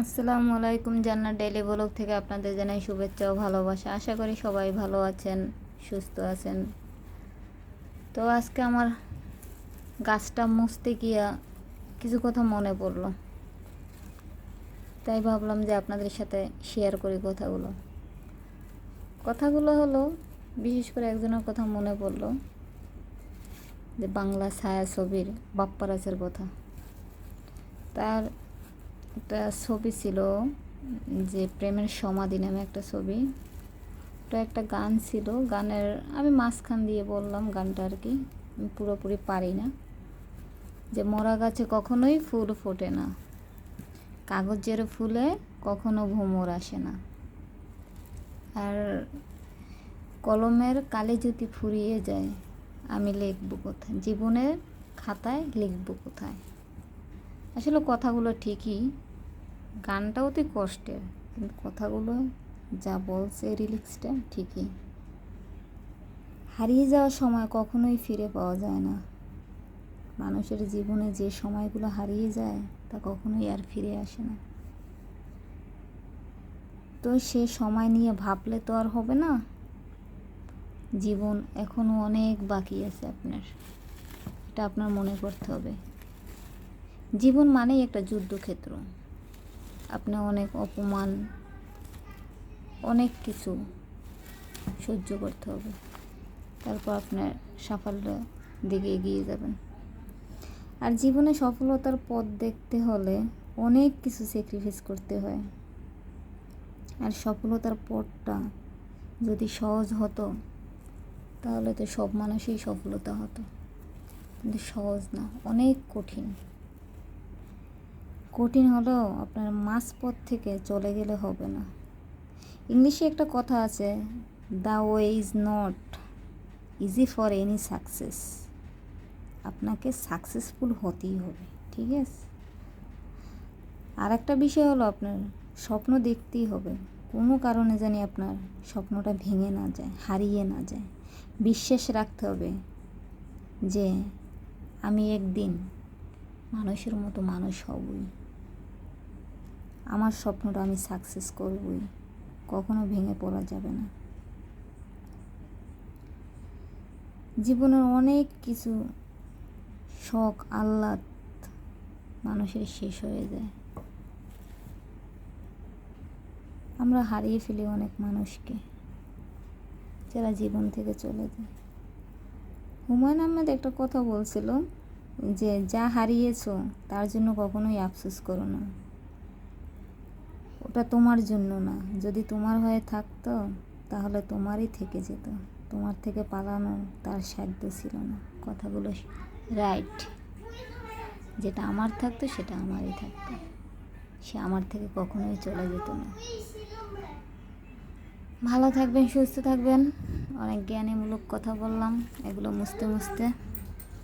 আসসালামু আলাইকুম জান্নার daily blog থেকে আপনাদের জানাই শুভেচ্ছা ও ভালোবাসা। আশা করি সবাই ভালো আছেন, সুস্থ আছেন। তো আজকে আমার গাছটা মুছতে গিয়া কিছু কথা মনে পড়ল। তাই ভাবলাম যে আপনাদের সাথে শেয়ার করি কথাগুলো। কথাগুলো হলো, বিশেষ করে একজনের কথা মনে পড়ল, যে বাংলা ছায়া ছবির বাপ্পারাজের কথা। তার একটা ছবি ছিল, যে প্রেমের সমাধি নামে একটা ছবি। ওটা একটা গান ছিল, গানের আমি মাঝখান দিয়ে বললাম গানটা আর কি, আমি পুরোপুরি পারি না। যে মরা গাছে কখনোই ফুল ফোটে না, কাগজের ফুলে কখনো ভ্রমর আসে না। আর কলমের কালি যদি ফুরিয়ে যায়, আমি লিখব কোথায়? জীবনের খাতায় লিখব কোথায়? আসলে কথাগুলো ঠিকই গানটা অতি কষ্টের, কিন্তু কথাগুলো যা বলছে রিলিক্সটা ঠিকই। হারিয়ে যাওয়ার সময় কখনোই ফিরে পাওয়া যায় না। মানুষের জীবনে যে সময়গুলো হারিয়ে যায়, তা কখনোই আর ফিরে আসে না। তো সে সময় নিয়ে ভাবলে তো আর হবে না। জীবন এখনও অনেক বাকি আছে আপনার। এটা আপনার মনে করতে হবে। জীবন মানেই একটা যুদ্ধক্ষেত্র। আপনি অনেক অপমান, অনেক কিছু সহ্য করতে হবে। তারপর আপনার সাফল্য দিকে এগিয়ে যাবেন। আর জীবনে সফলতার পথ দেখতে হলে অনেক কিছু স্যাক্রিফাইস করতে হয়। আর সফলতার পথটা যদি সহজ হতো, তাহলে তো সব মানুষই সফলতা হতো। কিন্তু সহজ না, অনেক কঠিন। কঠিন হলেও আপনার মাঝপথ থেকে চলে গেলে হবে না। ইংলিশে একটা কথা আছে the way is not easy for any success আপনাকে সাকসেসফুল হতেই হবে, ঠিক আছে? আর একটা বিষয় হলো আপনার স্বপ্ন দেখতেই হবে, কোনো কারণে জানি আপনার স্বপ্নটা ভেঙে না যায়, হারিয়ে না যায়। বিশ্বাস রাখতে হবে যে আমি একদিন মানুষের মতো মানুষ হবই। আমার স্বপ্নটা আমি সাকসেস করবই। কখনো ভেঙে পড়া যাবে না। জীবনের অনেক কিছু শখ, আহ্লাদ মানুষের শেষ হয়ে যায়। আমরা হারিয়ে ফেলি অনেক মানুষকে, যারা জীবন থেকে চলে যায়। হুমায়ুন আহমেদ একটা কথা বলছিল যে, যা হারিয়েছ, তার জন্য কখনোই আফসোস করো না। ওটা তোমার জন্য না। যদি তোমার হয়ে থাকতো, তাহলে তোমারই থেকে যেত। তোমার থেকে পালানো তার সাধ্য ছিল না। কথাগুলো রাইট যেটা আমার থাকতো, সেটা আমারই থাকতো। সে আমার থেকে কখনোই চলে যেত না। ভালো থাকবেন, সুস্থ থাকবেন। অনেক জ্ঞানীমূলক কথা বললাম। এগুলো মুছতে মুছতে